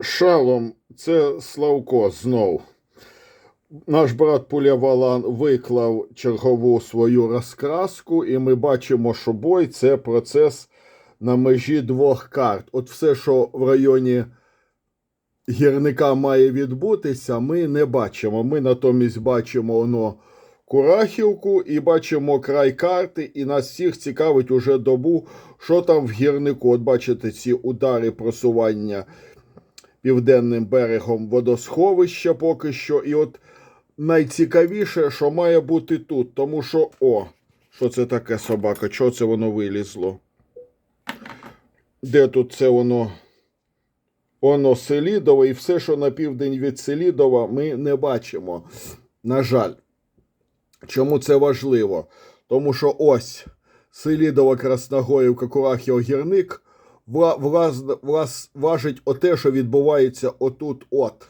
Шалом, це Славко знов. Наш брат Пулявалан виклав чергову свою розкраску, і ми бачимо, що бой це процес на межі двох карт. От все, що в районі гірника має відбутися, ми не бачимо. Ми натомість бачимо воно Курахівку і бачимо край карти, і нас всіх цікавить уже добу, що там в гірнику. От бачите ці удари просування південним берегом водосховища поки що. І от найцікавіше, що має бути тут, тому що о, що це таке собака? Чого це воно вилізло? Де тут це воно? Воно Селідове, і все, що на південь від Селідова, ми не бачимо. На жаль. Чому це важливо? Тому що ось Селідова, Красногоївка, Курахів, Гірник вла, влаз, влас, важить оте, що відбувається отут от.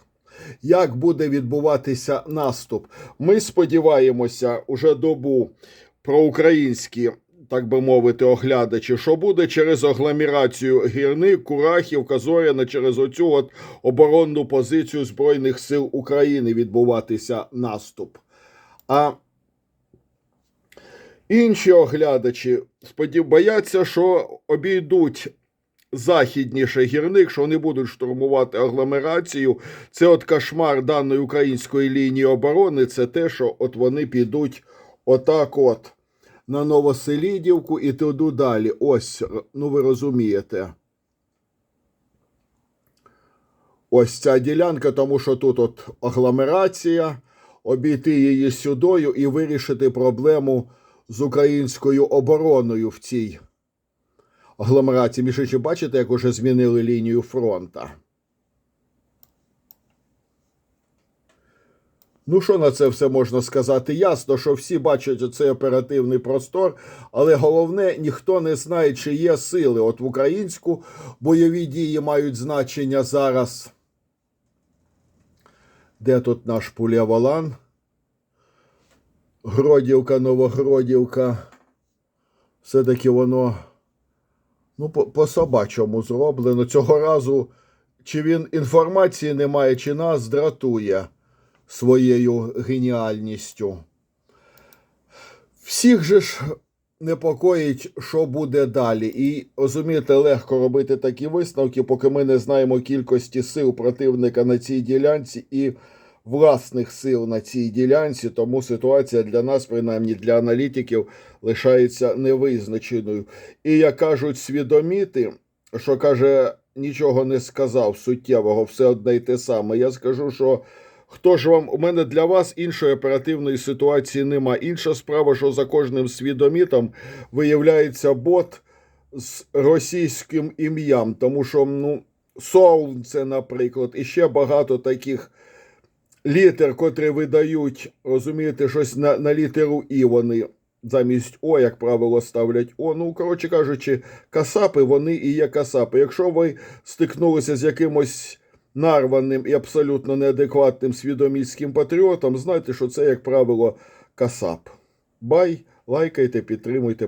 Як буде відбуватися наступ? Ми сподіваємося уже добу про українські, так би мовити, оглядачі, що буде через агломерацію Гірник, Курахівка, Зоряна, через оцю от оборонну позицію Збройних сил України відбуватися наступ. А інші оглядачі бояться, що обійдуть західніше гірник, що вони будуть штурмувати агломерацію. Це от кошмар даної української лінії оборони. Це те, що от вони підуть отак от на Новоселідівку і туди далі. Ось, ну ви розумієте. Ось ця ділянка, тому що тут от агломерація, обійти її сюдою і вирішити проблему з українською обороною в цій агломерації. Між іншим, бачите, як уже змінили лінію фронта. Ну, що на це все можна сказати? Ясно, що всі бачать цей оперативний простор, але головне, ніхто не знає, чи є сили. От в українську бойові дії мають значення зараз. Де тут наш пулявалан? Гродівка, Новогродівка. Все-таки воно ну, по, собачому зроблено. Цього разу, чи він інформації не має, чи нас дратує своєю геніальністю. Всіх же ж непокоїть, що буде далі. І розумієте, легко робити такі висновки, поки ми не знаємо кількості сил противника на цій ділянці і власних сил на цій ділянці. Тому ситуація для нас, принаймні для аналітиків, лишається невизначеною. І як кажуть, свідоміти, що каже, нічого не сказав суттєвого, все одне й те саме. Я скажу, що. Хто ж вам у мене для вас іншої оперативної ситуації нема. Інша справа, що за кожним свідомітом виявляється бот з російським ім'ям, тому що ну, Солнце, наприклад, і ще багато таких літер, котрі видають, розумієте, щось на, на літеру І вони замість О, як правило, ставлять О. Ну, коротше кажучи, касапи вони і є касапи. Якщо ви стикнулися з якимось нарваним і абсолютно неадекватним свідоміським патріотом, знайте, що це, як правило, касап. Бай, лайкайте, підтримуйте.